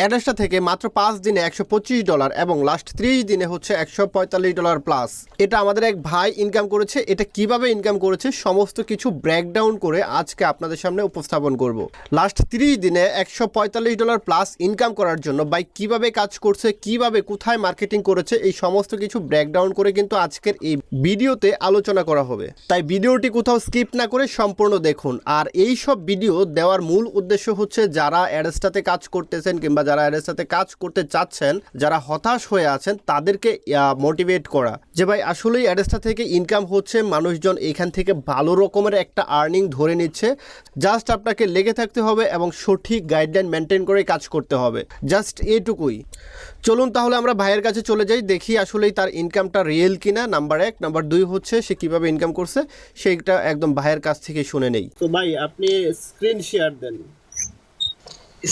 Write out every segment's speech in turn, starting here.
অ্যাড্রেসটা থেকে মাত্র পাঁচ দিনে একশো পঁচিশ ডলার এবং লাস্ট ত্রিশ দিনে হচ্ছে একশো পঁয়তাল্লিশ ডলার প্লাস এটা আমাদের এক ভাই ইনকাম করেছে, এটা কীভাবে ইনকাম করেছে সমস্ত কিছু ব্রেকডাউন করে আজকে আপনাদের সামনে উপস্থাপন করব। লাস্ট তিরিশ দিনে একশো পঁয়তাল্লিশ ডলার প্লাস ইনকাম করার জন্য ভাই কীভাবে কাজ করছে, কীভাবে কোথায় মার্কেটিং করেছে, এই সমস্ত কিছু ব্রেকডাউন করে কিন্তু আজকের এই ভিডিওতে আলোচনা করা হবে। তাই ভিডিওটি কোথাও স্কিপ না করে সম্পূর্ণ দেখুন। আর এই সব ভিডিও দেওয়ার মূল উদ্দেশ্য হচ্ছে যারা অ্যাডেসটাতে কাজ করতেছেন কিংবা যারা অ্যাডেসটাতে কাজ করতে চাচ্ছেন, যারা হতাশ হয়ে আছেন, তাদেরকে মোটিভেট করা। যে ভাই, আসলেই অ্যাডেসটা থেকে ইনকাম হচ্ছে, মানুষজন এখান থেকে ভালো রকমের একটা আর্নিং ধরে নিচ্ছে। জাস্ট আপনাকে লেগে থাকতে হবে এবং সঠিক গাইডলাইন মেনটেন করে কাজ করতে হবে। জাস্ট এটুকুই। চলুন তাহলে আমরা ভাইয়ের কাছে চলে যাই, দেখি আসলেই তার ইনকামটা রিয়েল কিনা নাম্বার এক। নাম্বার দুই হচ্ছে, সে কীভাবে ইনকাম করছে, সেইটা একদম ভাইয়ের কাছ থেকে শুনে নেই। তো ভাই, আপনি স্ক্রিন শেয়ার দেন।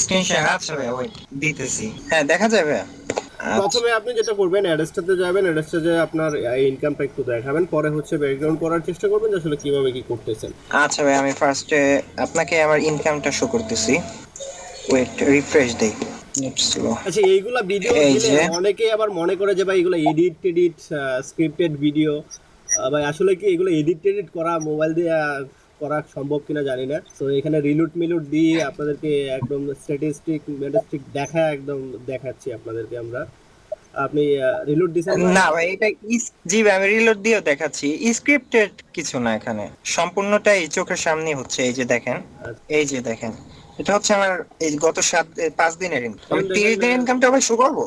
স্ক্রিন শেয়ার আচ্ছা ওই দিতেছি। হ্যাঁ দেখা যাবে প্রথমে আপনি যেটা করবেন অ্যাড্রেসটাতে যাবেন অ্যাড্রেসটা যে আপনার ইনকামটা একটু দেখাবেন পরে হচ্ছে ব্যাকগ্রাউন্ড করার চেষ্টা করবেন যে আসলে কীভাবে কি করতেছেন। আচ্ছা ভাই আমি ফার্স্টে আপনাকে আমার ইনকামটা শো করতেছি। ওয়েট রিফ্রেশ দেই। আচ্ছা এইগুলা ভিডিও। অনেকেই আবার মনে করে যে ভাই এগুলো এডিট টেডিট স্ক্রিপ্টেড ভিডিও ভাই আসলে কি এগুলো এডিট টেডিট করা মোবাইল দিয়ে করা সম্ভব কিনা জানি না। তো এখানে রিলুট মিলুট দিয়ে আপনাদেরকে একদম স্ট্যাটিস্টিক মেটাস্টিক দেখা একদম দেখাচ্ছি আপনাদেরকে আমরা। আপনি রিলুট দিছেন না? ভাই এটা জি ভাই আমি রিলোড দিয়েও দেখাচ্ছি। স্ক্রিপ্টেড কিছু না এখানে। সম্পূর্ণটাই চোখের সামনে হচ্ছে এই যে দেখেন। এই যে দেখেন। এটা হচ্ছে আমার এই গত সাত পাঁচ দিনের ইনকাম আমি তিরিশ দিনের ইনকামটা আবার শো করব।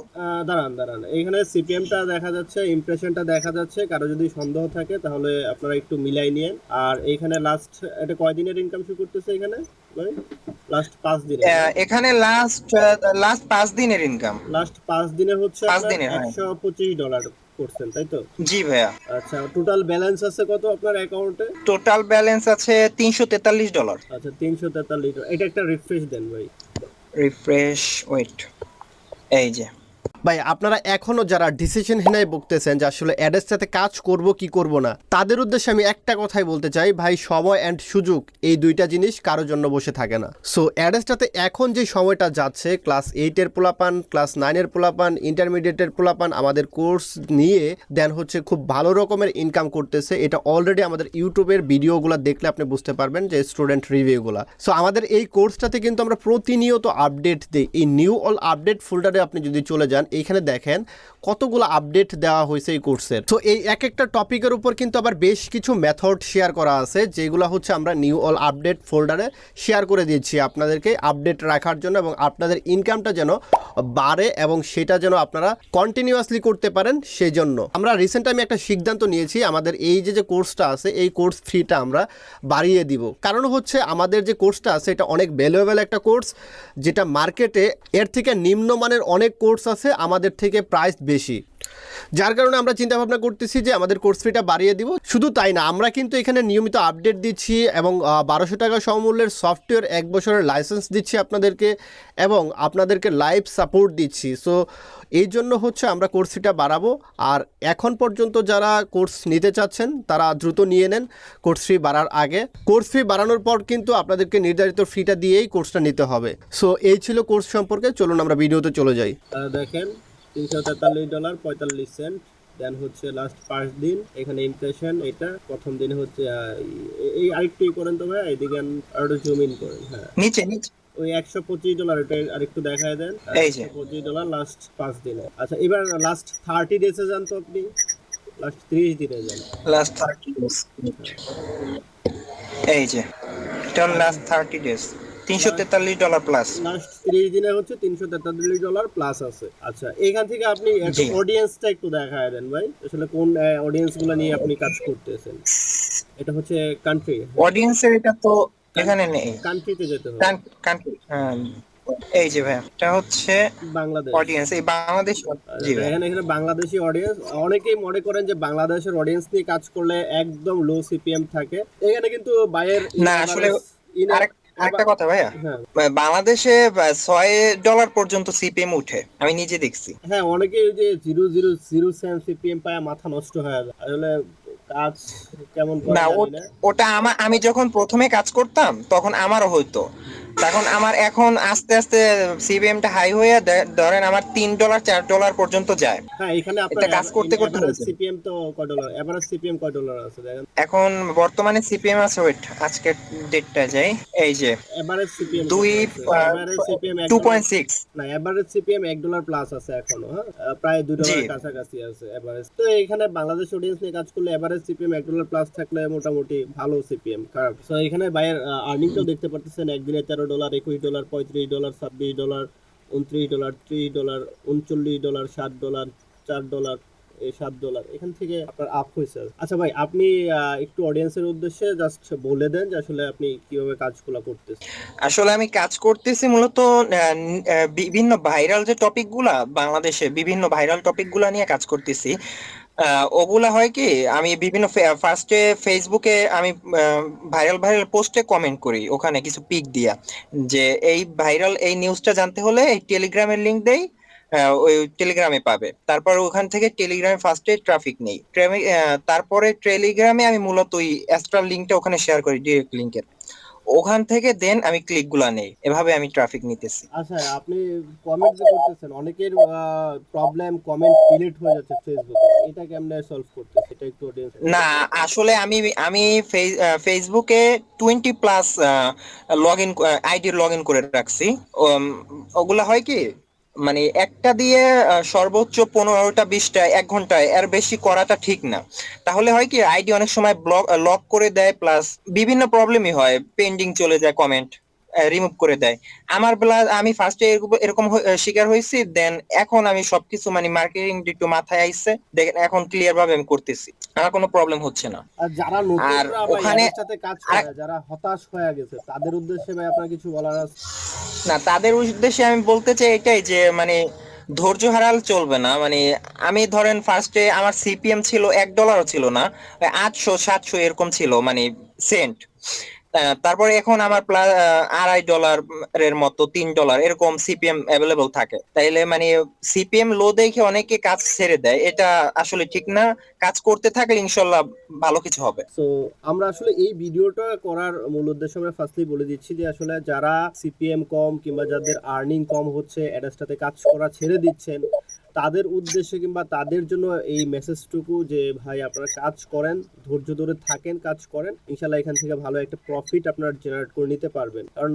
দাঁড়ান দাঁড়ান। এইখানে সিপিএমটা দেখা যাচ্ছে ইমপ্রেশনটা দেখা যাচ্ছে। কারও যদি সন্দেহ থাকে তাহলে আপনারা একটু মিলাই নিয়েন। আর এইখানে লাস্ট এটা কয় দিনের ইনকাম শুরু করতেছে এখানে? লাস্ট পাঁচ দিনে এখানে লাস্ট লাস্ট পাঁচ দিনের ইনকাম লাস্ট পাঁচ দিনে হচ্ছে দিনের, হ্যাঁ। একশো পঁচিশ ডলার করছেন তাই তো? জি ভাইয়া। আচ্ছা টোটাল ব্যালেন্স আছে কত আপনার অ্যাকাউন্টে টোটাল ব্যালেন্স আছে তিনশো তেতাল্লিশ ডলার আচ্ছা তিনশো তেতাল্লিশ এটা একটা রিফ্রেশ দেন ভাই। রিফ্রেশ ওয়েট এই যে। ভাই, আপনারা এখনও যারা ডিসিশন হিনায় বকতেছেন যে আসলে অ্যাডের সাথে কাজ করব কি করব না, তাদের উদ্দেশ্যে আমি একটা কথাই বলতে চাই, ভাই, সময় অ্যান্ড সুযোগ, এই দুইটা জিনিস কারোর জন্য বসে থাকে না। সো অ্যাডেসটাতে এখন যে সময়টা যাচ্ছে ক্লাস এইটের পোলাপান ক্লাস নাইনের পোলাপান ইন্টারমিডিয়েটের পোলাপান আমাদের কোর্স নিয়ে দেন হচ্ছে খুব ভালো রকমের ইনকাম করতেছে। এটা অলরেডি আমাদের ইউটিউবের ভিডিওগুলো দেখলে আপনি বুঝতে পারবেন যে স্টুডেন্ট রিভিউগুলো সো আমাদের এই কোর্সটাতে কিন্তু আমরা প্রতিনিয়ত আপডেট দিই। এই নিউ অল আপডেট ফোল্ডারে আপনি যদি চলে যান এইখানে দেখেন কতগুলো আপডেট দেওয়া হয়েছে এই কোর্সের তো এই এক একটা টপিকের উপর কিন্তু আবার বেশ কিছু মেথড শেয়ার করা আছে, যেগুলো হচ্ছে আমরা নিউ অল আপডেট ফোল্ডারে শেয়ার করে দিচ্ছি আপনাদেরকে আপডেট রাখার জন্য এবং আপনাদের ইনকামটা যেন বাড়ে এবং সেটা যেন আপনারা কন্টিনিউয়াসলি করতে পারেন সেই জন্য আমরা রিসেন্ট আমি একটা সিদ্ধান্ত নিয়েছি, আমাদের এই যে যে কোর্সটা আছে, এই কোর্স ফিটা আমরা বাড়িয়ে দিব। কারণ হচ্ছে আমাদের যে কোর্সটা আছে, এটা অনেক ভ্যালুয়েবল একটা কোর্স যেটা মার্কেটে এর থেকে নিম্নমানের অনেক কোর্স আছে আমাদের থেকে প্রাইস বেশি। যার কারণে আমরা চিন্তা ভাবনা করতেছি যে আমাদের কোর্স ফিটা বাড়িয়ে দিব। শুধু তাই না, আমরা কিন্তু এখানে নিয়মিত আপডেট দিচ্ছি এবং বারোশো টাকা সমমূল্যের সফটওয়্যার এক বছরের লাইসেন্স দিচ্ছি আপনাদেরকে এবং আপনাদেরকে লাইভ সাপোর্ট দিচ্ছি। সো এই জন্য হচ্ছে আমরা কোর্স ফিটা বাড়াবো। আর এখন পর্যন্ত যারা কোর্স নিতে চাচ্ছেন, তারা দ্রুত নিয়ে নেন কোর্স ফি বাড়ার আগে। কোর্স ফি বাড়ানোর পর কিন্তু আপনাদেরকে নির্ধারিত ফিটা দিয়েই কোর্সটা নিতে হবে। সো এই ছিল কোর্স সম্পর্কে, চলুন আমরা ভিডিওতে চলে যাই। দেখেন তিনশো তেতাল্লিশ ডলার পঁয়তাল্লিশ সেন্ট। দেন হচ্ছে লাস্ট পাঁচ দিন এখানে ইমপ্রেশন এটা প্রথম দিনে হচ্ছে এই- আরেকটু করেন তো ভাই এদিকে আরেকটু জুম ইন করেন হ্যাঁ। নিচে নিচে। ওই একশো পঁচিশ ডলার এটা আরেকটু দেখায় দেন। যে। পঁচিশ ডলার লাস্ট পাঁচ দিনে। আচ্ছা এবার লাস্ট থার্টি ডেজে যান তো আপনি। লাস্ট ত্রিশ দিনে যান। লাস্ট থার্টি ডেজ এই যে এটা লাস্ট থার্টি ডেজ তিনশো তেতাল্লিশ ডলার প্লাস লাস্ট ত্রিশ দিনে হচ্ছে তিনশো তেতাল্লিশ ডলার প্লাস আছে। আচ্ছা এখান থেকে আপনি। অডিয়েন্সটা একটু দেখায় দেন ভাই। আসলে কোন অডিয়েন্সগুলো নিয়ে আপনি কাজ করতেছেন? এটা হচ্ছে কান্ট্রি অডিয়েন্সের এটা তো এখানে নেই। কান্ট্রিতে যেতে হবে। কান্ট্রি এই যে ভাই এটা হচ্ছে বাংলাদেশ। অডিয়েন্স এই বাংলাদেশ জি এখানে এখানে বাংলাদেশি অডিয়েন্স অনেকেই মনে করেন যে বাংলাদেশের অডিয়েন্স নিয়ে কাজ করলে একদম লো সিপিএম থাকে। এখানে কিন্তু বাইরের না, আসলে আরেক- আরেকটা কথা ভাইয়া। হ্যাঁ। বাংলাদেশে ছয় ডলার পর্যন্ত সিপিএম উঠে আমি নিজে দেখছি। হ্যাঁ অনেকেই ওই যে zero zero zero seven CPM পায় মাথা নষ্ট হয়ে যায়। আসলে কাজ কেমন করে না ওটা আমার আমি যখন প্রথমে কাজ করতাম তখন আমারও হইতো। তখন আমার এখন আস্তে আস্তে সিবিএমটা হাই হয়ে ধরেন আমার তিন ডলার চার ডলার পর্যন্ত যায়। হ্যাঁ এখানে আপনার কাজ করতে করতে। সিপিএম তো কয় ডলার এভারেজ সিপিএম কয় ডলার আছে দেখেন। এখন বর্তমানে সিপিএম আছে ওয়েট আজকের ডেটটা যাই। এই যে এভারেজ সিপিএম দুই average CPM two point six না এভারেজ সিপিএম এক ডলার প্লাস আছে এখনও হ্যাঁ? প্রায় দুই ডলার কাছাকাছি আছে এভারেজ তো এখানে বাংলাদেশ অডিয়েন্স নিয়ে কাজ করলে এভারেজ সিপিএম এক ডলার প্লাস থাকলে মোটামুটি ভালো সিপিএম। খারাপ তো এখানে বাইরের আর্নিংটাও দেখতে পারতেছেন, একদিনে তেরো ডলার, একুশ ডলার, পঁয়ত্রিশ ডলার, ছাব্বিশ ডলার, উনত্রিশ ডলার, ত্রিশ ডলার, উনচল্লিশ ডলার, ষাট ডলার, চার ডলার সাত ডলার, এখান থেকে আপনার আপ হয়েছে। আচ্ছা ভাই, আপনি একটু অডিয়েন্সের উদ্দেশ্যে জাস্ট বলে দেন যে আসলে আপনি কীভাবে কাজগুলো করতেছেন। আসলে আমি কাজ করতেছি মূলত বিভিন্ন ভাইরাল যে টপিকগুলা বাংলাদেশে বিভিন্ন ভাইরাল টপিকগুলা নিয়ে কাজ করতেছি। ওগুলা হয় কি, আমি বিভিন্ন ফার্স্টে ফেসবুকে আমি ভাইরাল ভাইরাল পোস্টে কমেন্ট করি, ওখানে কিছু পিক দিয়া। যে এই ভাইরাল এই নিউজটা জানতে হলে এই টেলিগ্রামের লিংক দেই ওই টেলিগ্রামে পাবে। তারপর ওখান থেকে টেলিগ্রামে ফার্স্টে ট্রাফিক নেই। তারপরে টেলিগ্রামে আমি মূলত ওই এক্সট্রা লিংকটা ওখানে শেয়ার করি ডিরেক্ট লিংকের ওখান থেকে দেন আমি ক্লিকগুলা নেই। এভাবে আমি ট্রাফিক নিতেছি। আচ্ছা আপনি কমেন্ট যে করতেছেন অনেকের প্রবলেম কমেন্ট ডিলিট হয়ে যাচ্ছে ফেসবুকে এটা কেমনে সলভ করতে এটা একটু অডিয়েন্স না আসলে আমি আমি ফেস- ফেসবুকে twenty plus login ID login করে রাখছি। ওগুলা হয় কি? মানে একটা দিয়ে সর্বোচ্চ পনেরোটা, বিশটা, এক ঘন্টায়, এর বেশি করাটা ঠিক না। তাহলে হয় কি, আইডি অনেক সময় ব্লক লক করে দেয় প্লাস বিভিন্ন প্রবলেমই হয় পেন্ডিং চলে যায় কমেন্ট রিমুভ করে দেয়। আমার বেলা আমি ফার্স্টে এরকম শিকার হয়েছি দেন এখন আমি সবকিছু মানে মার্কেটিং একটু মাথায় আইছে দেখেন এখন ক্লিয়ার ভাবে আমি করতেছি। আমার কোনো প্রবলেম হচ্ছে না। আর যারা ভাই ওখানে সাথে কাজ করে যারা হতাশ হয়ে গেছে তাদের উদ্দেশ্যে ভাই আপনার কিছু বলার আছে? না তাদের উদ্দেশ্যে আমি বলতে চাই এটাই যে মানে ধৈর্য হারাল চলবে না। মানে আমি ধরেন ফার্স্টে আমার সিপিএম ছিল এক ডলারও ছিল না আটশো সাতশো এরকম ছিল মানে সেন্ট তারপরে এখন আমার প্লাস আড়াই ডলার এর মতো, তিন ডলার এরকম সিপিএম অ্যাভেলেবল থাকে। তাইলে মানে সিপিএম লো দেখে অনেকে কাজ ছেড়ে দেয়। এটা আসলে ঠিক না। কাজ করতে থাকলে ইনশাল্লাহ ভালো কিছু হবে। সো আমরা আসলে এই ভিডিওটা করার মূল উদ্দেশ্য আমরা ফার্স্টলি বলে দিচ্ছি যে আসলে যারা সিপিএম কম কিংবা যাদের আর্নিং কম হচ্ছে অ্যাডাসটাতে কাজ করা ছেড়ে দিচ্ছেন তাদের উদ্দেশ্যে কিংবা তাদের জন্য এই মেসেজটুকু যে, ভাই, আপনারা কাজ করেন, ধৈর্য ধরে থাকেন, কাজ করেন ইনশাল্লাহ এখান থেকে ভালো একটা প্রফিট আপনার জেনারেট করে নিতে পারবেন। কারণ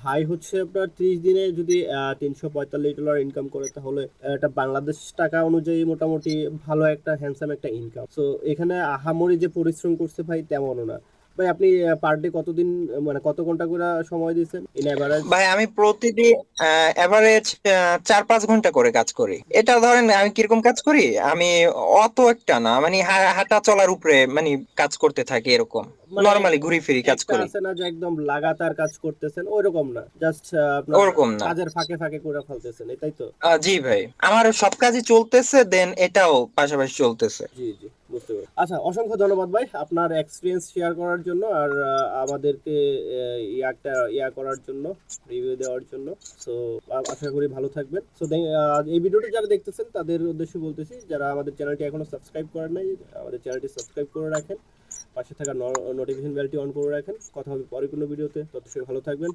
ভাই হচ্ছে আপনার ত্রিশ দিনে যদি তিনশো পঁয়তাল্লিশ ডলার ইনকাম করে, তাহলে এটা বাংলাদেশ টাকা অনুযায়ী মোটামুটি ভালো একটা হ্যান্ডসাম একটা ইনকাম তো এখানে আহামরি যে পরিশ্রম করছে ভাই, তেমনও না। ভাই, আপনি পার ডে কতদিন মানে কত ঘণ্টা করে সময় দিচ্ছেন? ইন এভারেজ ভাই, আমি প্রতিদিন এভারেজ চার পাঁচ ঘণ্টা করে কাজ করি। এটা ধরেন, আমি কীরকম কাজ করি? আমি অত একটা না মানে হাঁটা চলার উপরে মানে কাজ করতে থাকি এরকম। নরমালি ঘুরি ফিরি কাজ করি। আছে না যে একদম লাগাতার কাজ করতেছেন ওইরকম না। জাস্ট আপনার ওরকম না। কাজের ফাঁকে ফাঁকে করে ফেলতেছেন এটাই তো। জি ভাই আমার সব কাজই চলতেছে দেন এটাও পাশাপাশি চলতেছে। জি জি বুঝতে আচ্ছা অসংখ্য ধন্যবাদ ভাই আপনার এক্সপিরিয়েন্স শেয়ার করার জন্য আর আমাদেরকে ইয়াটা ইয়া করার জন্য রিভিউ দেওয়ার জন্য। সো আশা করি ভালো থাকবেন। সো এই ভিডিওটা যারা দেখতেছেন তাদের উদ্দেশ্যে বলতেছি যারা আমাদের চ্যানেলটি এখনও সাবস্ক্রাইব করেন নাই আমাদের চ্যানেলটি সাবস্ক্রাইব করে রাখেন। পাশে থাকা নোটিফিকেশন বেলটি অন করে রাখেন। কথা হবে পরে কোনো ভিডিওতে। তত ভালো থাকবেন।